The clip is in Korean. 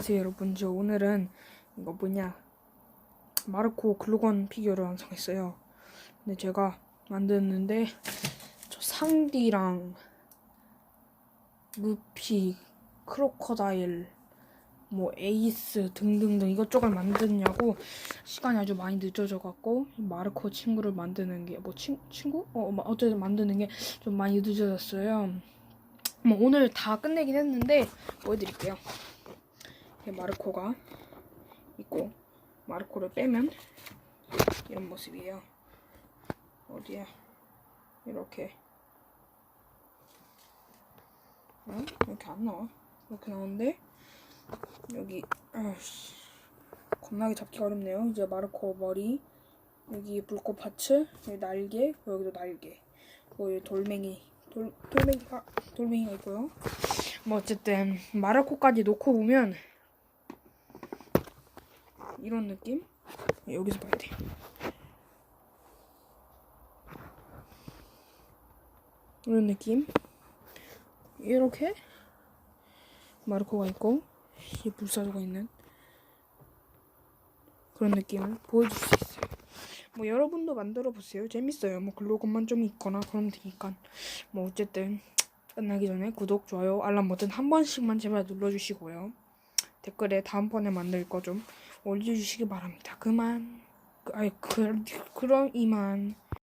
안녕하세요 여러분. 저 오늘은 이거 뭐냐? 마르코 글루건 피규어를 완성했어요. 근데 제가 만드는데 저 상디랑 루피 크로커다일 뭐 에이스 등등등 이것저것 만드냐고 시간이 아주 많이 늦어져 갖고 마르코 친구를 만드는 게 뭐 친구? 어뭐 어쨌든 만드는 게 좀 많이 늦어졌어요. 뭐 오늘 다 끝내긴 했는데 보여드릴게요 마르코가 있고 마르코를 빼면 이런 모습이에요. 어디야? 이렇게 어? 이렇게 안 나와. 이렇게 나오는데 여기 아씨 겁나게 잡기가 어렵네요. 이제 마르코 머리 여기 불꽃 파츠 여기 날개 여기도 날개 뭐 여기 돌멩이 돌 돌멩이가 돌멩이가 있고요. 뭐 어쨌든 마르코까지 놓고 보면 이런 느낌? 여기서 봐야 돼. 이런 느낌. 이렇게 마르코가 있고 이 불사조가 있는 그런 느낌을 보여줄 수 있어요. 뭐 여러분도 만들어 보세요. 재밌어요. 뭐 글로건만 좀 있거나 그러면 되니까. 뭐 어쨌든 끝나기 전에 구독, 좋아요, 알람 버튼 한 번씩만 제발 눌러주시고요. 댓글에 다음번에 만들 거 좀 올려주시기 바랍니다. 그만. 그, 아니, 그, 그럼 이만.